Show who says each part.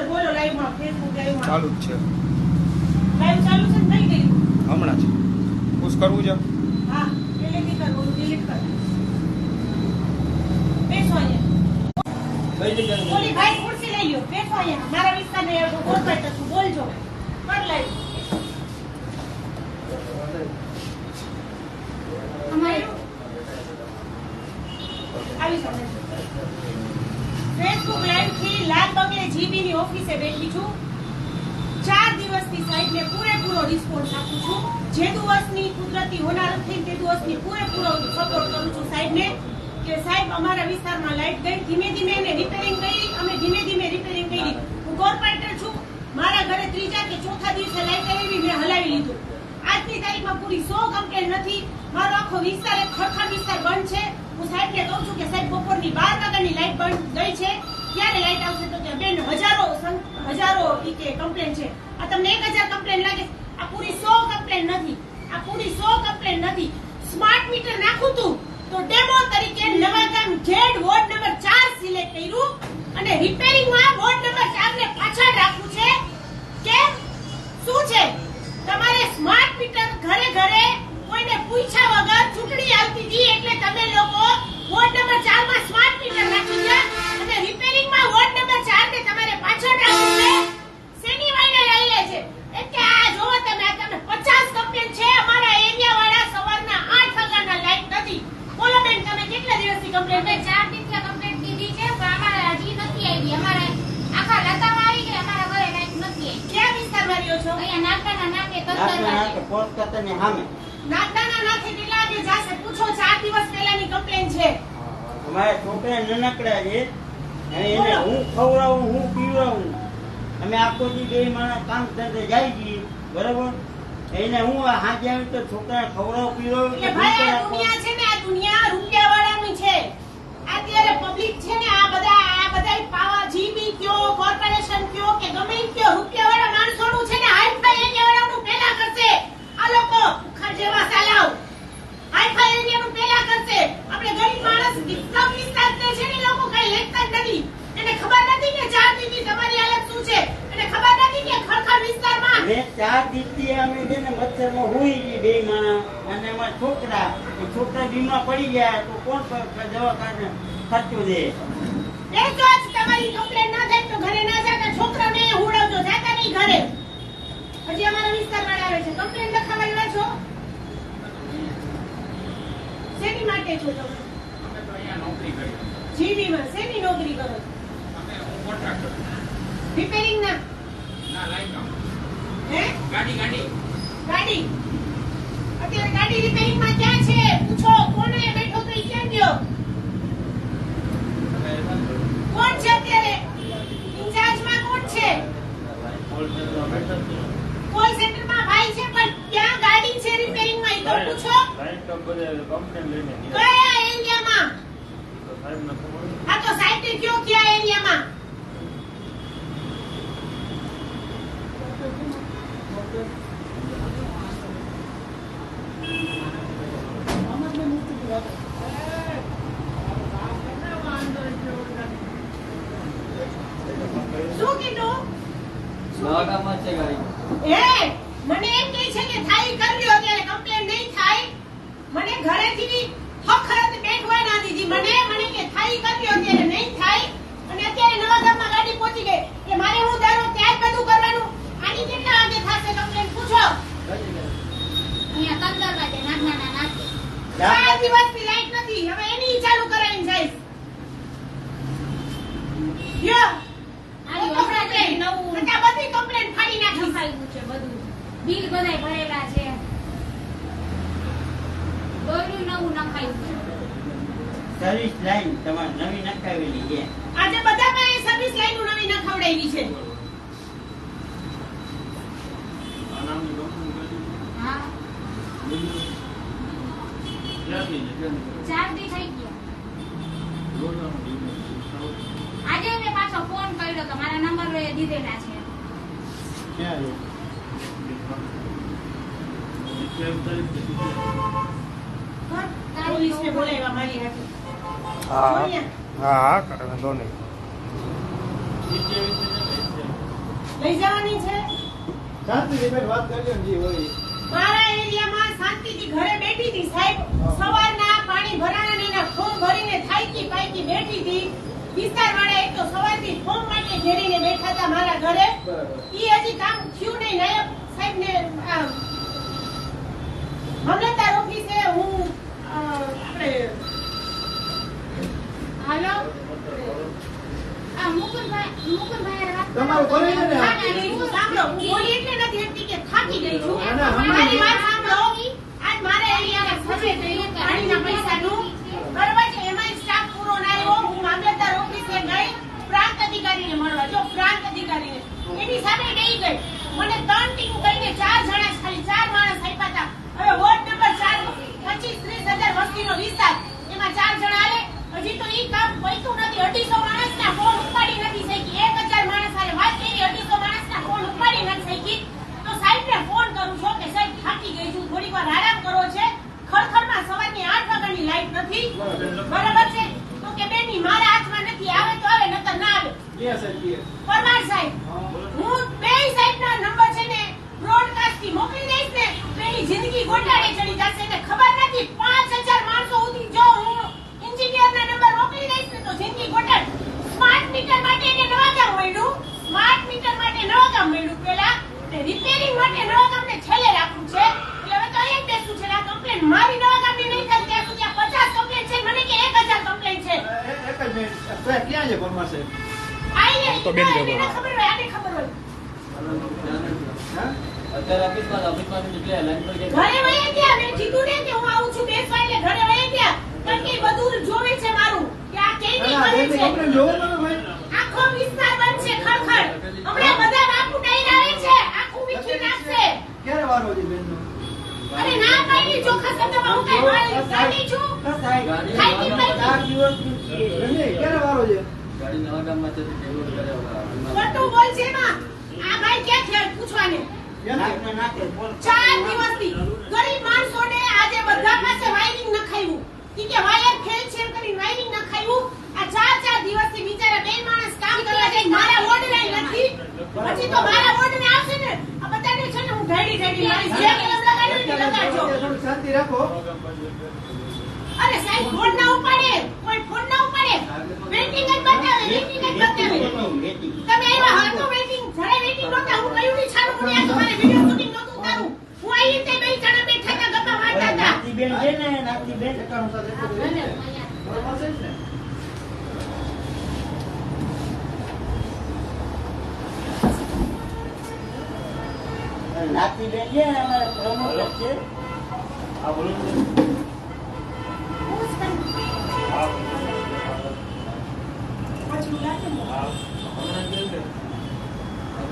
Speaker 1: Sir બોલો લાઈવમાં Facebook લાઈવમાં
Speaker 2: ચાલુ જ છે.
Speaker 1: લાઈવ ચાલુ છે નહીં ગઈ?
Speaker 2: હમણાં છે પુશ કરવું છે?
Speaker 1: હા ડિલીટ કરવું ડિલીટ કર. બેસો અહીંયા. ભાઈ ખુરશી લઈ લ્યો. બેસો અહીંયા. મારા વિસ્તારને કોર્પોરેટર છું બોલજો. કર લાઈવ અમારું આવી શકે ફેસબુક લાઈવ બંગલે ની ઓફિસે બેઠી છું. ચાર દિવસથી સાહેબને પૂરેપૂરો રિસ્પોન્સ આપું છું. જે દિવસની કુદરતી હોનારત થઈ તે દિવસની પૂરેપૂરો સપોર્ટ કરું છું સાહેબને કે સાહેબ, અમારા વિસ્તારમાં લાઇટ ગઈ. ધીમે ધીમે એને રિપેરિંગ કરી, અમે ધીમે ધીમે રિપેરિંગ કરી. હું કોર્પોરેટર છું. મારા ઘરે ત્રીજા કે ચોથા દિવસે લાઇટ આવી મેં હલાવી લીધું. આજની તારીખમાં પૂરી સો કમ્પ્લેન નથી. મારો આખો વિસ્તાર એક ખરખર વિસ્તાર બંધ છે. હું સાહેબને કહું છું કે સાહેબ, બપોરની બાર વાગ્યાની લાઈટ બંધ ગઈ છે. ક્યારે લાઈટ આવશે તો કે બેન, હજારો હજારો ઈ કે કમ્પ્લેન છે. આ તમને એક હજાર કમ્પ્લેન લાગે? આ પૂરી સો કમ્પ્લેન નથી. આ પૂરી સો કમ્પ્લેન નથી. સ્માર્ટ મીટર નાખું તું તો ડેમો તરીકે નવાગામ ઝેડ વોર્ડ નંબર ચાર સિલેક્ટ કર્યું અને રિપેરિંગમાં વોર્ડ નંબર ચાર ને પાછળ રાખવું છે કેમ શું છે તમારે સ્માર્ટ મીટર ઘરે ઘરે કોઈને પૂછ્યા વગર ચૂંટણી આવતી હતી એટલે તમે લોકો વોર્ડ નંબર 4 માં સ્માર્ટ મીટર નાખી ગયા અને રિપેરિંગમાં વોર્ડ નંબર 4 ને તમારે પાછળ રાખવું છે શેની વાયડે લઈ લે છે એટલે આ જોવો તમે આ તમે 50 કમ્પ્લેન છે અમારા એરિયા વાળા સવારના 8 વાગ્યાના લાઈટ નથી બોલો બેન તમે કેટલા દિવસથી કમ્પ્લેન
Speaker 3: અમે ચાર દિવસથી કમ્પ્લેટ દીધી છે પણ અમારે હજી નથી આવી અમારે આખા લતામાં આવી ગઈ અમારા ઘરે લાઈટ નથી આવી
Speaker 1: ક્યાં વિસ્તારમાં રહ્યો
Speaker 3: અહીંયા નાકે
Speaker 4: નાખે
Speaker 3: કસ્તરવા
Speaker 4: નાખે પોસ્ટ સામે
Speaker 1: નાગદાના નાથે કેટલા જાશે. પૂછો 4 દિવસ પહેલાની કમ્પ્લેન છે.
Speaker 4: અમારા છોકરા નાનકડા છે અને એને હું ખવડાવું હું પીવડાવું. અમે આખો દી બે માણસ કામ ધંધે જાય છીએ બરાબર? એને હું હાજે આવી તો છોકરાને ખવડાવું પીવડાવું
Speaker 1: એટલે ભાઈ આ દુનિયા છે ને આ દુનિયા રૂપિયા વાળાની છે. અત્યારે પબ્લિક છે ને આ બધા આ બધા પાવા જીબી કયો કોર્પોરેશન કયો કે ગમે કયો રૂપિયા વાળા માણસોનું છે ને હાઈ ફાઈ એરિયા વાળાનું પહેલા કરશે આ લોકો ખર જેવા સાલાવ હાઈ ફાઈ એરિયાનું પહેલા કરશે આપણે ગરીબ માણસ વિસ્તાર વિસ્તારને છે ને લોકો કઈ લેખતા જ નથી એને ખબર નથી કે ચાર દીદી તમારી હાલત શું છે એને ખબર નથી કે ખરખર વિસ્તારમાં
Speaker 4: મેં ચાર દિવસથી અમે છે ને મચ્છરમાં હુઈ ગઈ બે માણસ. અને એમાં છોકરા. છોકરા બીમાર પડી ગયા તો કોણ દવાખાને ખર્ચો દે?
Speaker 1: એ જો આજ તમારી કમ્પ્લેન ના થાય તો ઘરે ના જાતા છોકરાને હુડાવજો જાતા નહીં ઘરે. હજી અમારા વિસ્તારમાં આવે છે. કમ્પ્લેન લખાવા આવ્યા છો? શેની માટે છો તમે?
Speaker 5: અમે તો અહીંયા નોકરી કરી
Speaker 1: જીવીમાં શેની નોકરી કરો છો?
Speaker 5: અમે કોન્ટ્રાક્ટર
Speaker 1: રિપેરિંગ ના?
Speaker 5: ના લાઈન કામ. ગાડી ગાડી.
Speaker 1: ગાડી. અત્યારે ગાડી રિપેરિંગમાં ક્યાં છે? પૂછો કોને બેઠો તો ક્યાં ગયો? કોણ છે અત્યારે? ઇન્ચાર્જમાં કોણ છે? કોલ સેન્ટરમાં ભાઈ છે પણ ક્યાં ગાડી છે રિપેરિંગમાં ઈ તો પૂછો. કયા એરિયામાં? આ તો સાઈડ કયો કયા એરિયામાં? હે લ્યો અત્યારે કમ્પ્લેન નહીં થાય મને ઘરેથી હખરત બેઠવા ના દીધી મને મને કે થાય કરી લ્યો અત્યારે નહીં થાય અને અત્યારે નવા ગામમાં ગાડી પહોંચી ગઈ કે મારે હું ધારો ત્યાં બધું કરવાનું. આની કેટલા બધી
Speaker 3: બધું બિલ બધાય ભરેલા છે નવું નખાયું
Speaker 4: સર્વિસ લાઈન તમારે નવી નખાવેલી છે.
Speaker 1: આજે બધા સર્વિસ લાઈન નવી નખાવડાવી છે
Speaker 3: હા ચાર દી થઈ ગયા. આજે મેં પાછો ફોન કર્યો તો મારા નંબર એ દીધેલા છે.
Speaker 2: હા હા. હા વાંધો નહીં.
Speaker 1: થઈ જવાની છે?
Speaker 6: વાત કરજો જી હોય.
Speaker 1: મારા એરિયામાં શાંતિથી ઘરે બેઠી હતી સાહેબ. સવારના પાણી ભરાણા એના ફોર્મ ભરીને થાયકી પાકી બેઠી હતી. વિસ્તાર વાળા એક તો સવારથી ફોર્મ માટે ઘેરીને બેઠા હતા મારા ઘરે. ઈ હજી કામ થયું નહીં નાયબ સાહેબ ને મામલતદાર ઓફિસે હું આપણે
Speaker 3: હાલો?
Speaker 6: તમારું કરી ને આ.
Speaker 1: થાકી ગઈ છું સાંભળો હું એટલે નથી એમતી કે થાકી ગઈ છું.
Speaker 6: ના, ના, હમણાં
Speaker 1: મારી વાત સાંભળો. આજ મારે અહીંયા સર્વે થયું પાણીના પૈસાનું બરોબર છે એમાંય સ્ટાફ પૂરો ના આવ્યો હું મામલતદાર ઓફિસે ગઈ પ્રાંત અધિકારીને મળવા જો પ્રાંત અધિકારીને એની સામે ગઈ ગઈ મને ત્રણ ટીમ કહીને ચાર જણા ખાલી ચાર માણસ આપ્યા હતા હવે વોર્ડ નંબર ચાર પચીસ ત્રીસ હજાર વસ્તીનો વિસ્તાર એમાં ચાર જણા આલે હજી તો ઈ કામ પૈતું નથી અઢીસો માણસના ફોન ઉપાડી નથી શકી એક હજાર માણસ હારે વાત કરી અઢીસો માણસના ફોન ઉપાડી નથી શકી તો સાહેબને ફોન કરું છું કે સાહેબ થાકી ગઈ છું થોડીક વાર આરામ કરો છે ખડખડમાં સવારની આઠ વાગ્યાની લાઈટ નથી બરાબર છે તો કે બેની મારા હાથમાં નથી આવે તો આવે નકર ના આવે
Speaker 6: ક્યાં સાહેબ ક્યાં?
Speaker 1: પરમાર સાહેબ હું. બે સાહેબના નંબર છે ને બ્રોડકાસ્ટથી મોકલી દઈશ ને પેલી જિંદગી ગોટાળે ચડી જશે ને ખબર નથી પાંચ હજાર માણસો સુધી જો હું એન્જિનિયરના નંબર મોકલી દઈશ ને તો જિંદગી ગોટાળ. સ્માર્ટ મીટર માટે એને નવા કામ મળ્યું. સ્માર્ટ મીટર માટે નવા કામ મળ્યું પેલા. ને રિપેરિંગ માટે નવા કામને છેલ્લે રાખવું છે. એટલે હવે તો એક બેસું છે ને આ કમ્પ્લેન મારી નવા કામની નહીં થાય ત્યાં સુધી આ પચાસ કમ્પ્લેન છે મને કે એક હજાર કમ્પ્લેન છે.
Speaker 6: એક જ મિનિટ ક્યાં છે પરમાર સાહેબ?
Speaker 2: તો બેન
Speaker 1: એને
Speaker 2: ખબર.
Speaker 1: ખબર હોય આને ખબર હોય.
Speaker 7: અત્યારે ઓફિસમાં ઓફિસમાં નીકળ્યા લાઈન પર ગયા
Speaker 1: ઘરે વહી ગયા મેં કીધું ને કે હું આવું છું બેસવા એટલે ઘરે વહી ગયા. કારણ કે બધું જોવે છે મારું કે આ કેવી
Speaker 6: ના, ના,
Speaker 1: કરે છે.
Speaker 6: complaint જોવો તમે ભાઈ.
Speaker 1: આખો વિસ્તાર બનશે ખડખડ. હમણાં બધા બાપુ ડાઈ આવે છે આખું વીખી નાખશે.
Speaker 6: ક્યારે વાર છે બેનનો?
Speaker 1: અરે ના હું કઈ ગાડી છું. ખાઈ
Speaker 4: ચાર
Speaker 6: દિવસ. ક્યારે વાર છે?
Speaker 7: ગાડી નવા ગામમાં છે ડેવલપ કર્યા
Speaker 1: ખોટું બોલ છે એમાં. આ ભાઈ ક્યાં છે? પૂછવાને.
Speaker 6: ક્યાં છે?
Speaker 4: નાકને નાકે બોલ.
Speaker 1: ચાર દિવસથી. ગરીબ માણસોને આજે બધા પાસે વાયરિંગ નખાયું ઈ કે વાયર ફેલ છે એમ વાયરિંગ નખાયું આ ચાર ચાર દિવસથી બિચારા બે માણસ કામ કરવા જાય મારા વોર્ડ લાઈ નથી. પછી તો મારા વોર્ડ ને આવશે ને? આ બધાને છે ને હું જે કલમ લગાડ્યું લગાડજો.
Speaker 6: શાંતિ રાખો.
Speaker 1: અરે સાહેબ ફોન ના ઉપાડે. કોઈ ફોન ના વેટિંગ જ બતાવે વેટિંગ જ બતાવે તમે આવ્યા હોય તો વેટિંગ જ્યારે વેટિંગ નહોતા હું કયું નહીં છાનું મને આ તમારે વિડિયો શૂટિંગ નહોતું કરું હું આવી રીતે બે જણા બેઠા હતા ગપ્પા મારતા હતા
Speaker 4: નાતીબેન છે ને નાતીબેન
Speaker 6: બેન સાથે એટલું બધું છે. ને નાતી ને?
Speaker 4: નાતીબેન છે ને અમારા પ્રમોટર છે આ બોલું ને.
Speaker 1: الولايات المتحدة